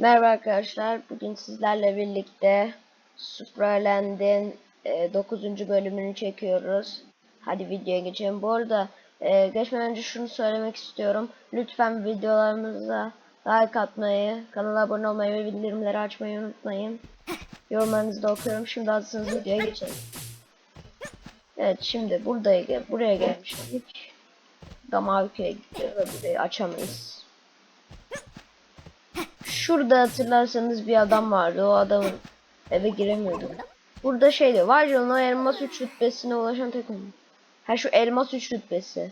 Merhaba arkadaşlar. Bugün sizlerle birlikte Supraland'in e, 9. bölümünü çekiyoruz. Hadi videoya geçelim. Bu arada e, geçmeden önce şunu söylemek istiyorum. Lütfen videolarımıza like atmayı, kanala abone olmayı ve bildirimleri açmayı unutmayın. Yorumlarınızı da okuyorum. Şimdi hazırsanız videoya geçelim. Evet şimdi buraya, buraya gelmiştik. Da mavi köye gidiyor ve burayı açamayız. Şurada hatırlarsanız bir adam vardı. O adamın eve giremiyorduk. Burada. Var canına o elmas 3 rütbesine ulaşan tek oyun. Ha şu elmas 3 rütbesi.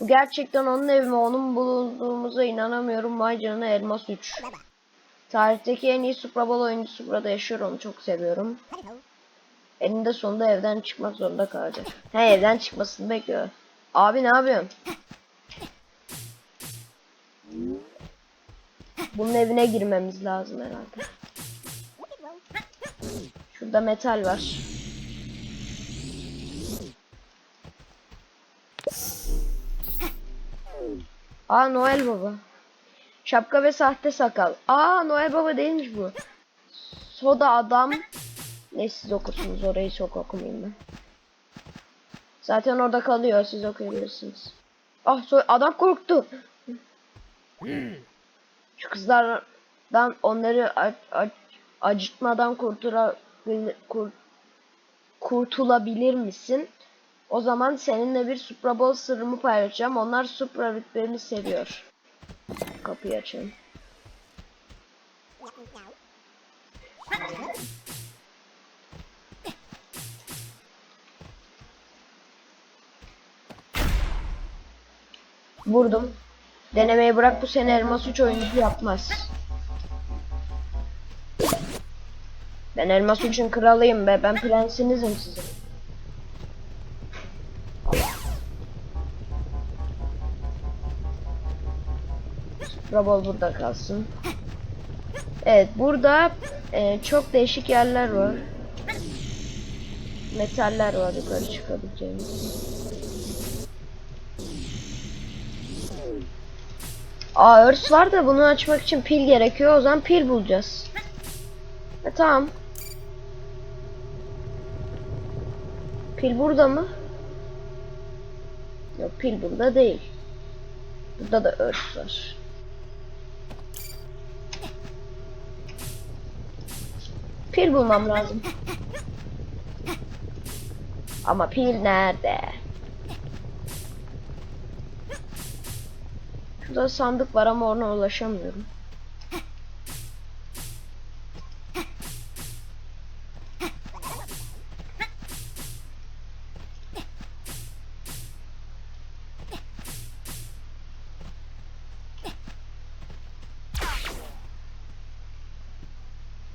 Bu gerçekten onun evi mi? Onun bulunduğumuza inanamıyorum. Vay canına elmas 3. Tarihteki en iyi Super Bowl oyuncusu burada yaşıyor. Onu çok seviyorum. Eninde sonunda evden çıkmak zorunda kalacak. He evden çıkmasını bekliyor. Abi ne yapıyorsun? Bunun evine girmemiz lazım herhalde. Şurada metal var. Aa Noel Baba. Şapka ve sahte sakal. Aa Noel Baba değilmiş bu. Soda adam. Ne siz okursunuz orayı çok okumayayım ben. Zaten orada kalıyor siz okuyabilirsiniz. Ah soy adam korktu. Şu kızlardan onları acıtmadan kurtulabil- kur- kurtulabilir misin? O zaman seninle bir Supra Bowl sırrımı paylaşacağım. Onlar Supra rütbemi seviyor. Kapıyı açayım. Vurdum. Denemeyi bırak bu sene elmas 3 oyuncu yapmaz. Ben elmas 3'ün kralıyım be. Ben prensinizim sizin. Robol burada kalsın. Evet burada e, çok değişik yerler var. Metaller var yukarı çıkabileceğimiz. Aa örs var da bunu açmak için pil gerekiyor. O zaman pil bulacağız. E tamam. Pil burada mı? Yok pil burada değil. Burada da örs var. Pil bulmam lazım. Ama pil nerede? Şurada sandık var ama ona ulaşamıyorum.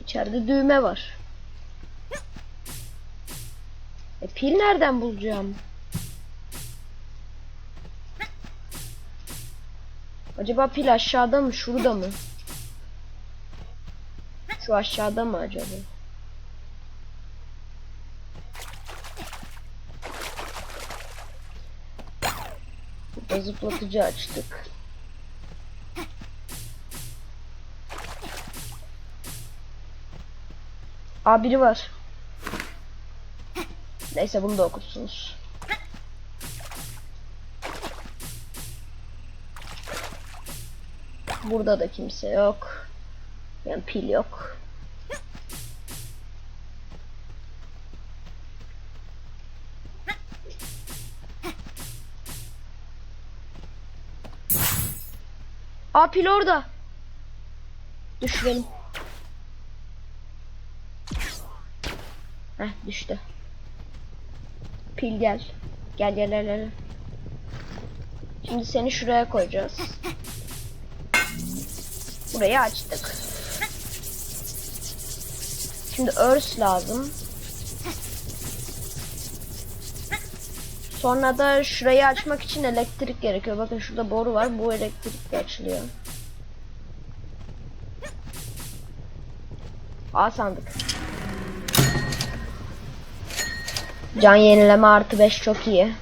İçeride düğme var. E pil nereden bulacağım? Acaba pil aşağıda mı? Şurada mı? Şu aşağıda mı acaba? Burada zıplatıcı açtık. Aa biri var. Neyse bunu da okursunuz. Burada da kimse yok. Yani pil yok. Aa pil orada. Düşürelim. Heh düştü. Pil gel. Gel gel gel gel. Şimdi seni şuraya koyacağız. Burayı açtık. Şimdi örs lazım. Sonra da şurayı açmak için elektrik gerekiyor. Bakın şurada boru var. Bu elektrikle açılıyor. A sandık. Can yenileme artı 5 çok iyi.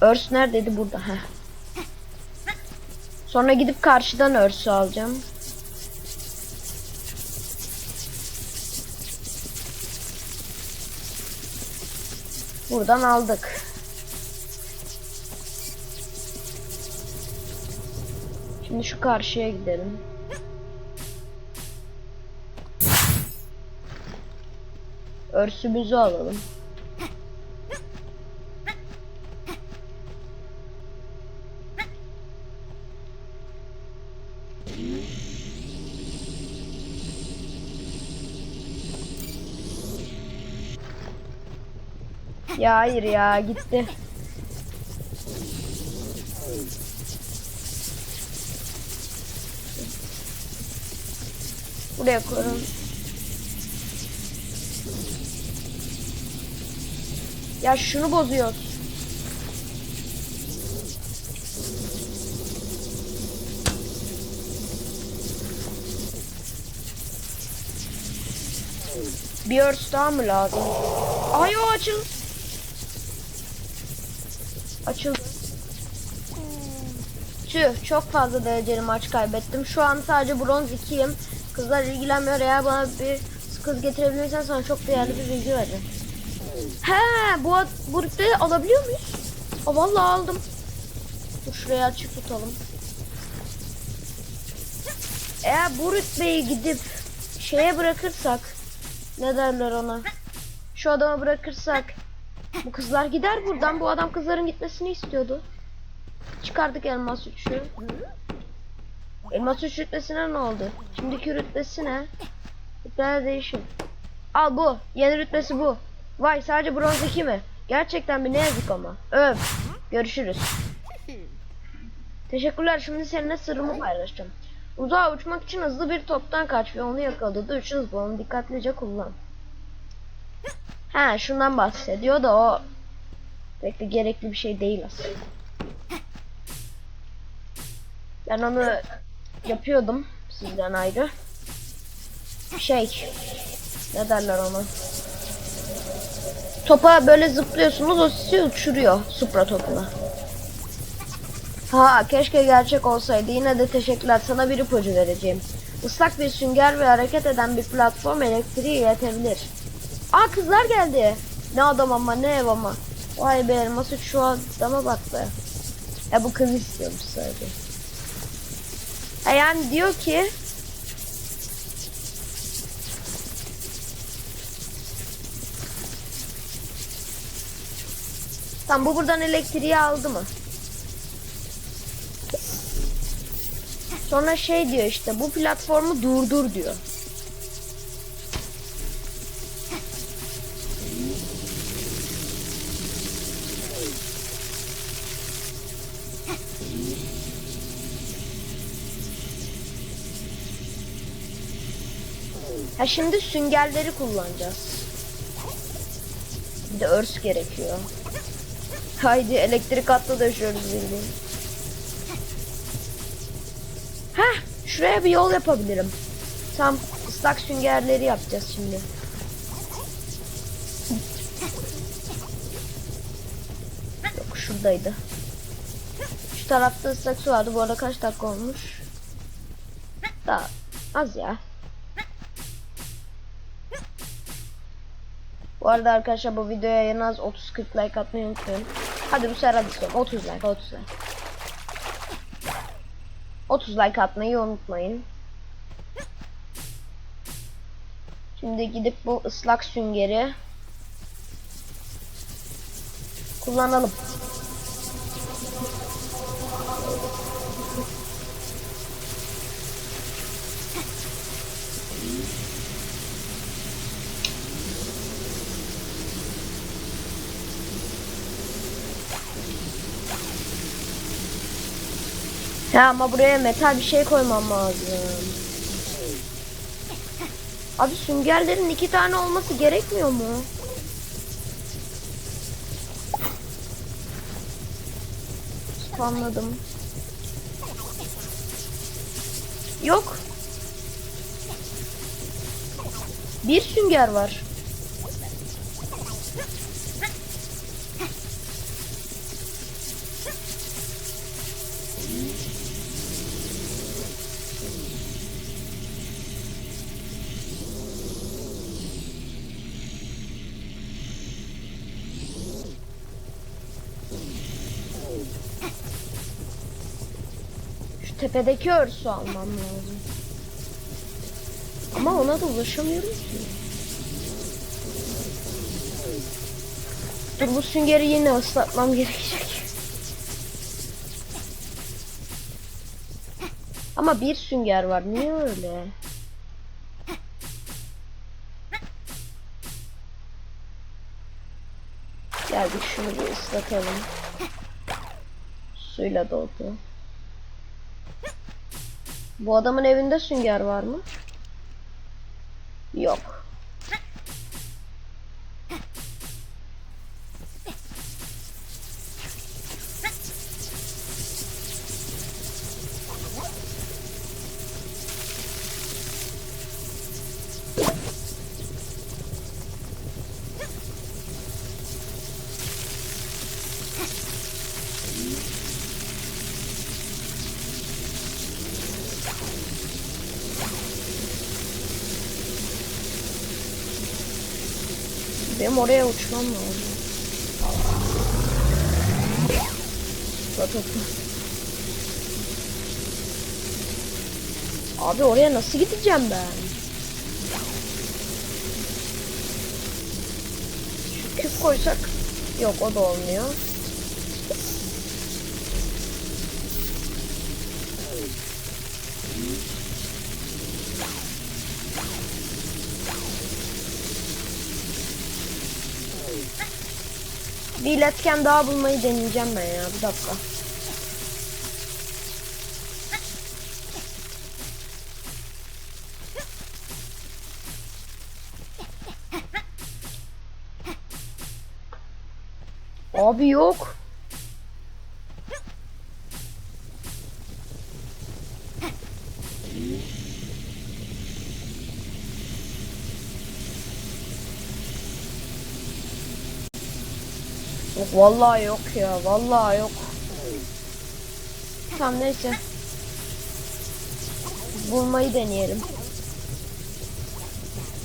Örs neredeydi? Burada. Heh. Sonra gidip karşıdan örsü alacağım. Buradan aldık. Şimdi şu karşıya gidelim. Örsümüzü alalım. Ya hayır ya gitti. Buraya koyalım. Ya şunu bozuyoruz. Bir örs daha mı lazım? Ay o açıl. Açıldı. Tüh çok fazla dereceli maç kaybettim. Şu an sadece bronz 2'yim. Kızlar ilgilenmiyor. Eğer bana bir kız getirebilirsen sana çok değerli bir bilgi vereceğim. He bu, bu rütbeyi alabiliyor muyuz? Aa, vallahi aldım. Dur şuraya açık tutalım. Eğer bu rütbeyi gidip şeye bırakırsak ne derler ona? Şu adama bırakırsak bu kızlar gider buradan. Bu adam kızların gitmesini istiyordu. Çıkardık elmas 3'ü. Elmas 3 rütbesine ne oldu? Şimdiki rütbesi ne? Rütbeler değişim. Al bu. Yeni rütbesi bu. Vay sadece bronz 2 mi? Gerçekten bir ne yazık ama. Öv. Görüşürüz. Teşekkürler. Şimdi seninle sırrımı paylaşacağım. Uzağa uçmak için hızlı bir toptan kaç ve onu yakaladı. Üç hız balonu dikkatlice kullan. Ha şundan bahsediyor da o pek de gerekli bir şey değil aslında. Ben onu yapıyordum sizden ayrı. Şey ne derler ona? Topa böyle zıplıyorsunuz o sizi uçuruyor supra topuna. Ha keşke gerçek olsaydı. Yine de teşekkürler. Sana bir ipucu vereceğim. Islak bir sünger ve hareket eden bir platform elektriği iletebilir. Aa kızlar geldi. Ne adam ama ne ev ama. Vay be elması şu adama bak be. Ya bu kız istiyormuş sadece. Ha yani diyor ki Tamam bu buradan elektriği aldı mı? Sonra şey diyor işte bu platformu durdur diyor. Ha şimdi süngerleri kullanacağız. Bir de örs gerekiyor. Haydi elektrik hattı döşüyoruz bildiğin. Heh, şuraya bir yol yapabilirim. Tam ıslak süngerleri yapacağız şimdi. Yok şuradaydı. Şu tarafta ıslak su vardı. Bu arada kaç dakika olmuş? Daha az ya. Bu arada arkadaşlar bu videoya en az 30-40 like atmayı unutmayın. Hadi bu sefer hadi son 30 like 30 like. 30 like atmayı unutmayın. Şimdi gidip bu ıslak süngeri kullanalım. Ya ama buraya metal bir şey koymam lazım. Abi süngerlerin iki tane olması gerekmiyor mu? Anladım. Yok. Bir sünger var. Tepedeki örsü almam lazım. Ama ona da ulaşamıyorum ki. Dur bu süngeri yine ıslatmam gerekecek. Ama bir sünger var. Niye öyle? Geldik şunu bir ıslatalım. Suyla doldu. Bu adamın evinde sünger var mı? Yok. Benim oraya uçmam lazım. Abi oraya nasıl gideceğim ben? Şu küp koysak yok o da olmuyor. Bir iletken daha bulmayı deneyeceğim ben ya. Bir dakika. Abi yok. Yok vallahi yok ya. Vallahi yok. Tamam neyse. Bulmayı deneyelim.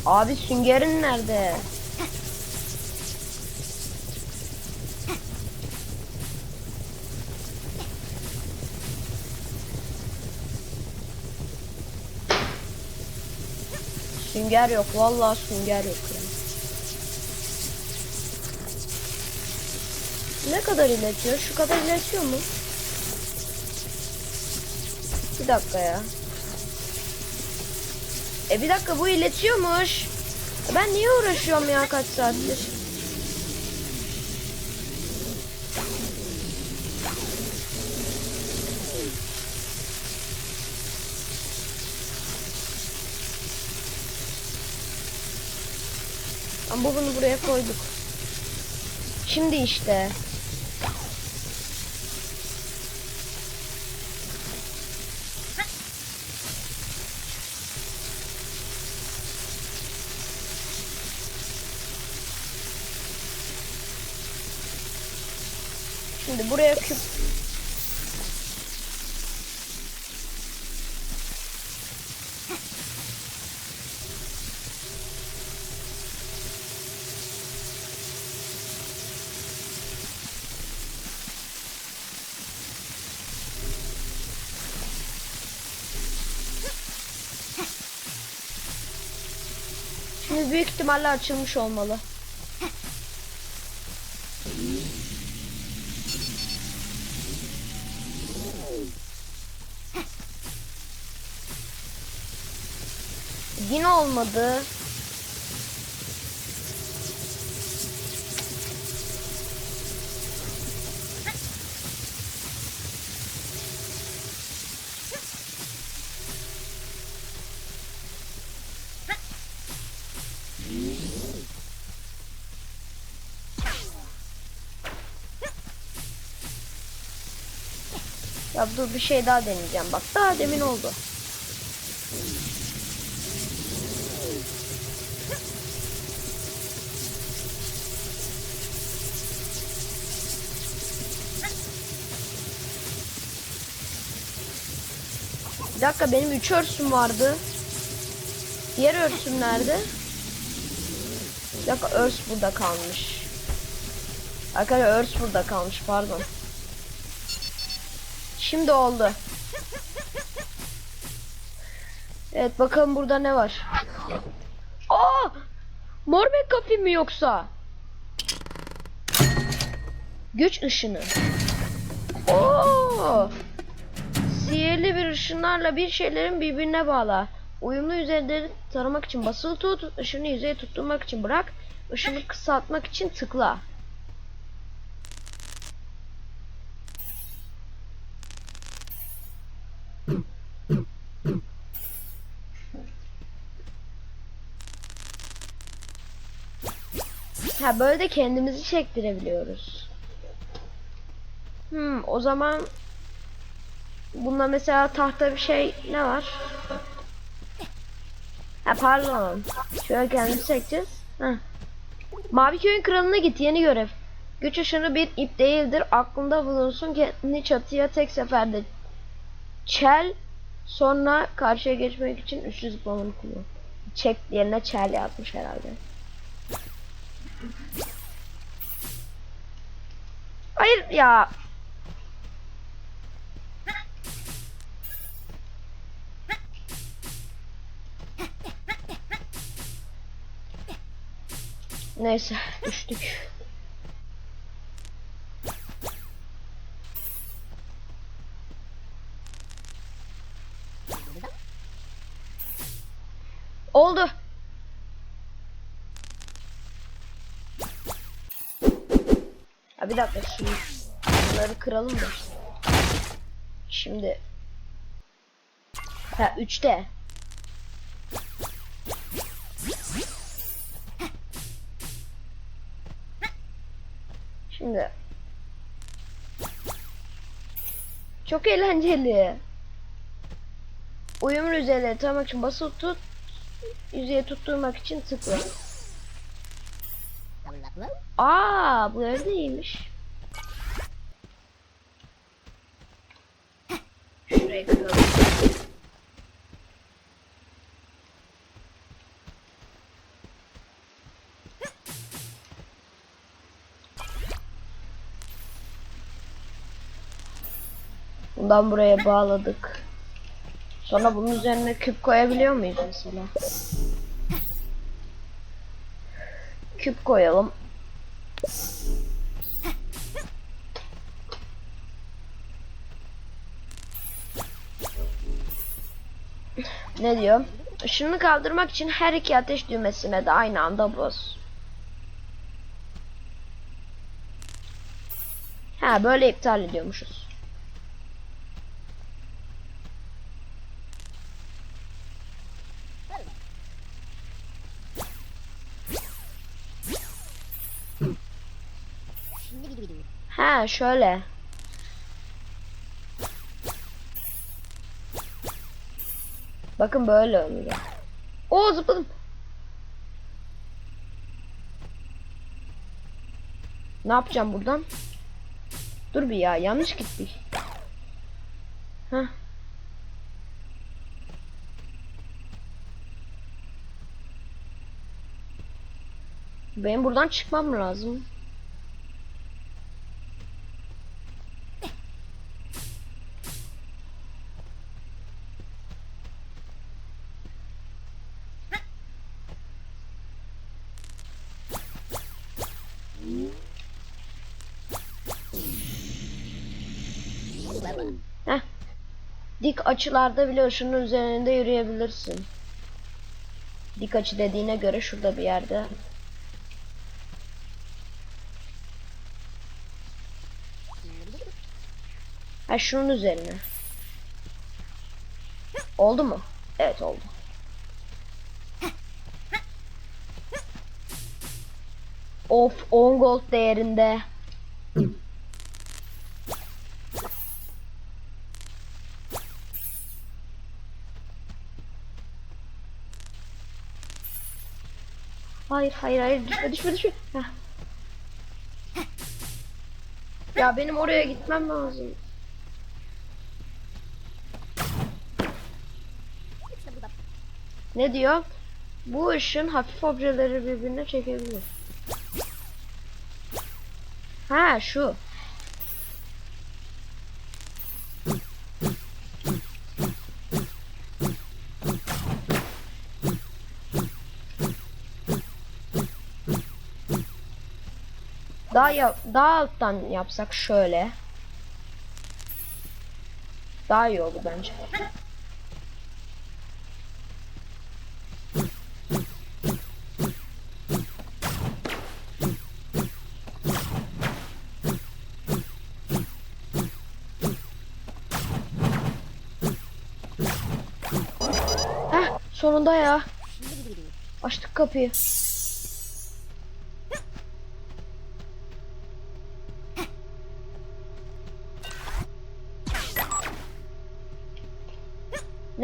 Abi süngerin nerede? Sünger yok. Vallahi sünger yok. ya. Ne kadar iletiyor? Şu kadar iletiyor mu? Bir dakika ya. E bir dakika bu iletiyormuş. Ben niye uğraşıyorum ya kaç saattir? Ama bunu buraya koyduk. Şimdi işte. Şimdi buraya küp büyük ihtimalle açılmış olmalı. Yine olmadı. Ya dur bir şey daha deneyeceğim. Bak daha demin oldu. Dakika benim üç örsüm vardı. Diğer örsüm nerede? Bir dakika örs burada kalmış. Arkadaşlar örs burada kalmış pardon. Şimdi oldu. Evet bakalım burada ne var. Aa! Mor McAfee mi yoksa? Güç ışını. Oo! Sihirli bir ışınlarla bir şeylerin birbirine bağla. Uyumlu yüzeyleri taramak için basılı tut, ışını yüzeye tutturmak için bırak, ışını kısaltmak için tıkla. Ha böyle de kendimizi çektirebiliyoruz. Hmm, o zaman bunda mesela tahta bir şey ne var? Ha pardon. Şöyle kendimizi çekeceğiz. Heh. Mavi köyün kralına git yeni görev. Güç ışını bir ip değildir. Aklında bulunsun kendini çatıya tek seferde çel sonra karşıya geçmek için üçlü zıplamanı kullan. Çek yerine çel yazmış herhalde. Hayır ya. Neyse düştük. Oldu. Ha bir dakika şimdi bunları kıralım da. Şimdi Ha 3'te. Çok eğlenceli. Uyumlu yüzeyleri taramak için basılı tut. Yüzeye tutturmak için tıkla. Aa, bu evde iyiymiş. Şurayı kıralım. Bundan buraya bağladık. Sonra bunun üzerine küp koyabiliyor muyuz mesela? Küp koyalım. Ne diyor? Işını kaldırmak için her iki ateş düğmesine de aynı anda bas. Ha böyle iptal ediyormuşuz. Ha şöyle. Bakın böyle oluyor. Oo zıpladım. Ne yapacağım buradan? Dur bir ya yanlış gittik. Heh. Benim buradan çıkmam lazım. Dik açılarda bile ışının üzerinde yürüyebilirsin. Dik açı dediğine göre şurada bir yerde. Ha şunun üzerine. Oldu mu? Evet oldu. Of 10 gold değerinde. Hayır hayır hayır düşme düşme düşme. Heh. Ya benim oraya gitmem lazım. Ne diyor? Bu ışın hafif objeleri birbirine çekebilir. Ha şu. Daha ya daha alttan yapsak şöyle. Daha iyi olur bence. Heh, sonunda ya. Açtık kapıyı.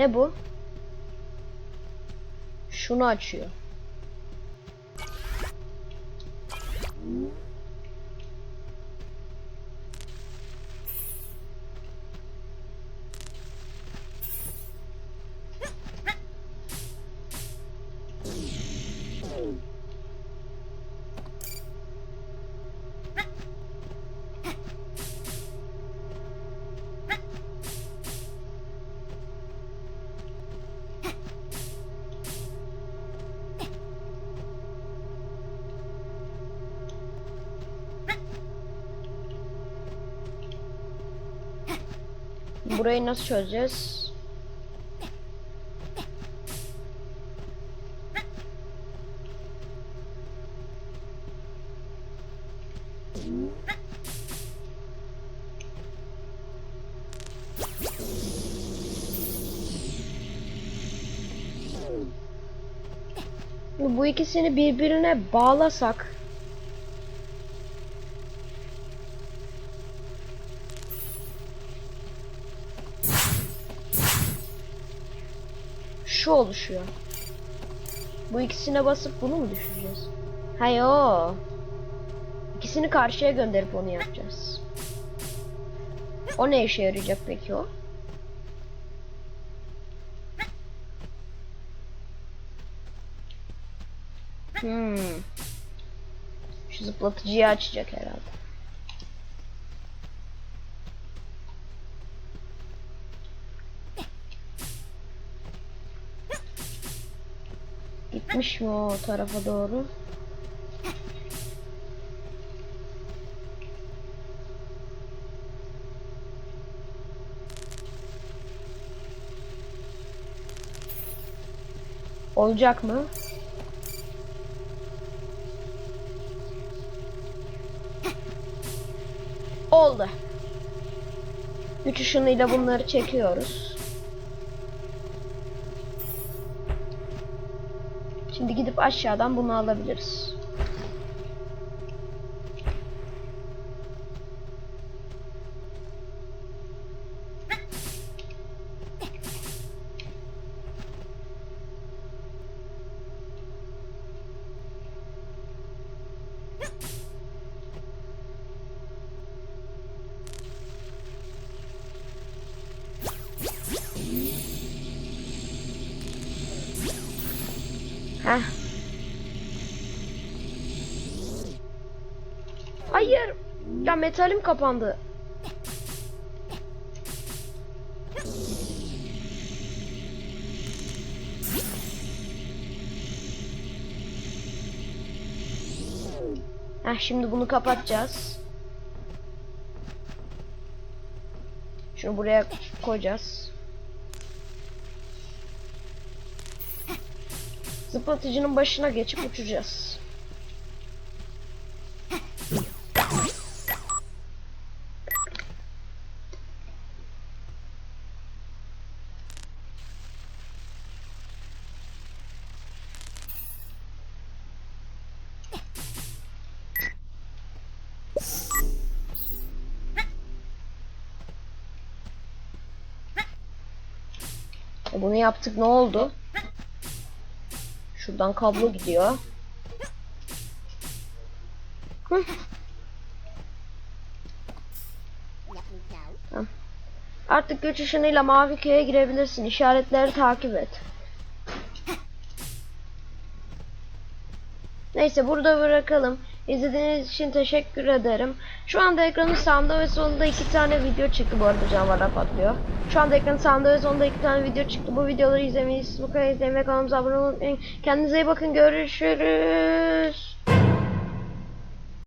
Ne bu? Şunu açıyor. Burayı nasıl çözeceğiz? Bu ikisini birbirine bağlasak şu oluşuyor. Bu ikisine basıp bunu mu düşüreceğiz? Hayır o. İkisini karşıya gönderip onu yapacağız. O ne işe yarayacak peki o? Hmm. Şu zıplatıcıyı açacak herhalde. Gitmiş mi o tarafa doğru? Olacak mı? Oldu. Güç ışınıyla bunları çekiyoruz. Aşağıdan bunu alabiliriz. Heh. Ya metalim kapandı. Heh, şimdi bunu kapatacağız. Şunu buraya koyacağız. Zıplatıcının başına geçip uçacağız. Bunu yaptık ne oldu? Şuradan kablo gidiyor. Artık güç ışınıyla mavi köye girebilirsin. İşaretleri takip et. Neyse burada bırakalım. İzlediğiniz için teşekkür ederim. Şu anda ekranın sağında ve solunda iki tane video çıktı bu arada canvara patlıyor. Şu anda ekranın sağında ve solunda iki tane video çıktı. Bu videoları izlemeyi, kadar izlemeyi, kanalımıza abone olmayı. Kendinize iyi bakın. Görüşürüz.